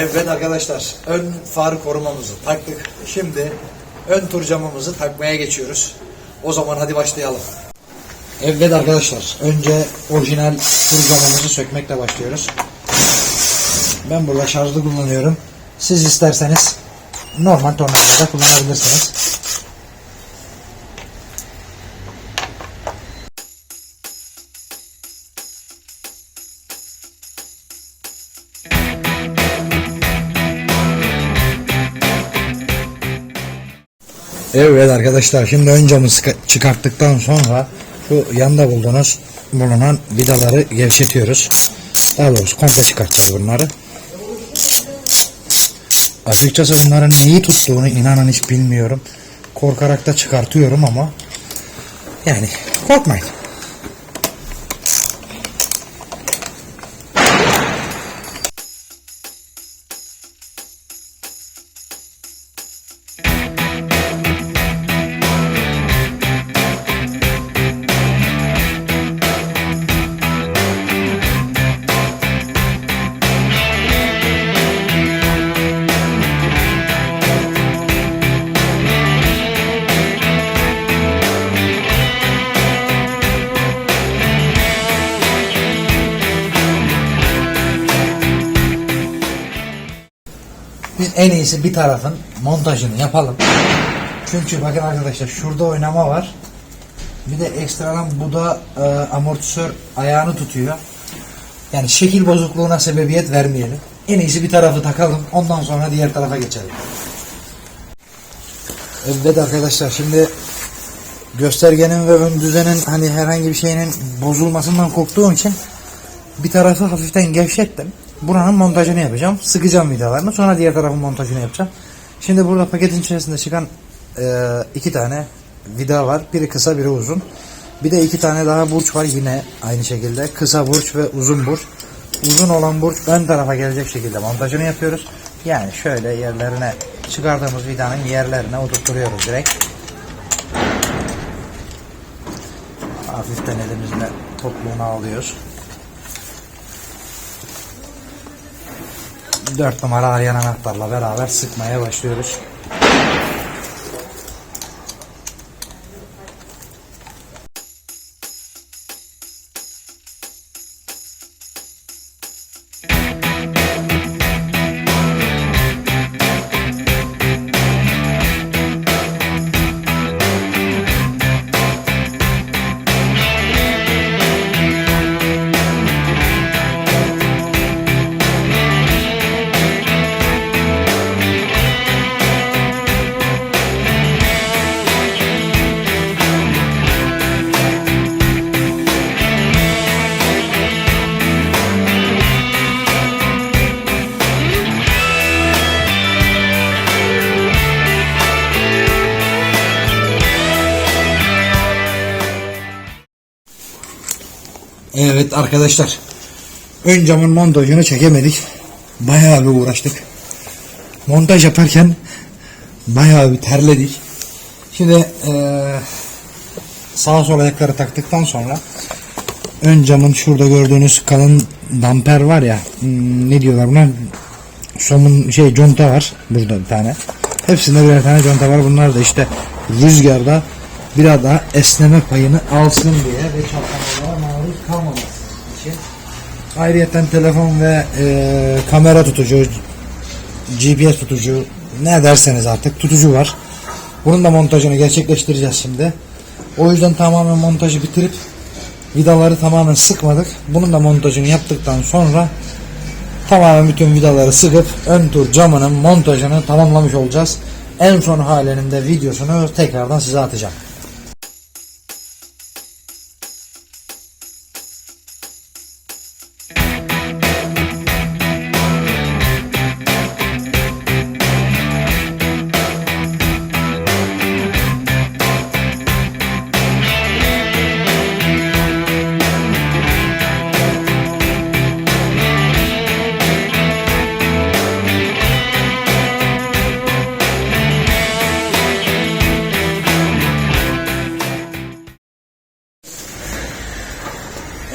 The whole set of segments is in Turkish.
Evet arkadaşlar ön far korumamızı taktık. Şimdi ön tur camımızı takmaya geçiyoruz. O zaman hadi başlayalım. Evet arkadaşlar önce orijinal tur camımızı sökmekle başlıyoruz. Ben burada şarjlı kullanıyorum. Siz isterseniz normal tornavida kullanabilirsiniz. Evet arkadaşlar şimdi ön camı çıkarttıktan sonra şu yanda bulduğunuz bulunan vidaları gevşetiyoruz. Daha doğrusu komple çıkartacağız bunları. Açıkçası bunların neyi tuttuğunu inanın hiç bilmiyorum. Korkarak da çıkartıyorum ama yani korkmayın. En iyisi bir tarafın montajını yapalım. Çünkü bakın arkadaşlar şurada oynama var. Bir de ekstradan bu da e, amortisör ayağını tutuyor. Yani şekil bozukluğuna sebebiyet vermeyelim. En iyisi bir tarafı takalım. Ondan sonra diğer tarafa geçelim. Evet arkadaşlar şimdi göstergenin ve ön düzenin hani herhangi bir şeyinin bozulmasından korktuğum için bir tarafı hafiften gevşettim. Buranın montajını yapacağım. Sıkacağım vidalarını. Sonra diğer tarafın montajını yapacağım. Şimdi burada paketin içerisinde çıkan e, iki tane vida var. Biri kısa biri uzun. Bir de iki tane daha burç var yine aynı şekilde. Kısa burç ve uzun burç. Uzun olan burç ön tarafa gelecek şekilde montajını yapıyoruz. Yani şöyle yerlerine çıkardığımız vidanın yerlerine oturtturuyoruz direkt. Hafiften elimizle topluğunu alıyoruz. 4 numara arayan anahtarla beraber sıkmaya başlıyoruz. Evet arkadaşlar. Ön camın montajını çekemedik. Bayağı bir uğraştık. Montaj yaparken bayağı bir terledik. Şimdi eee sağa sola ayakları taktıktan sonra ön camın şurada gördüğünüz kalın damper var ya hmm, ne diyorlar buna somun şey conta var burada bir tane hepsinde birer tane conta var bunlar da işte rüzgarda biraz daha esneme payını alsın diye ve çatlamalara maruz kalmaması için ayrıyeten telefon ve e, kamera tutucu GPS tutucu ne derseniz artık tutucu var bunun da montajını gerçekleştireceğiz şimdi o yüzden tamamen montajı bitirip vidaları tamamen sıkmadık. Bunun da montajını yaptıktan sonra tamamen bütün vidaları sıkıp ön tur camının montajını tamamlamış olacağız. En son halinin de videosunu tekrardan size atacağım.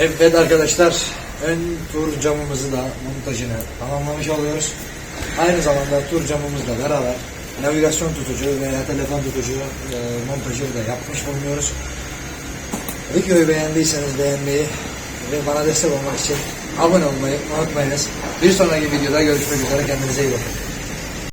Evet arkadaşlar ön tur camımızı da montajını tamamlamış oluyoruz. Aynı zamanda tur camımızla beraber navigasyon tutucu veya telefon tutucu e, montajı da yapmış bulunuyoruz. Videoyu beğendiyseniz beğenmeyi ve bana destek olmak için abone olmayı unutmayınız. Bir sonraki videoda görüşmek üzere. Kendinize iyi bakın.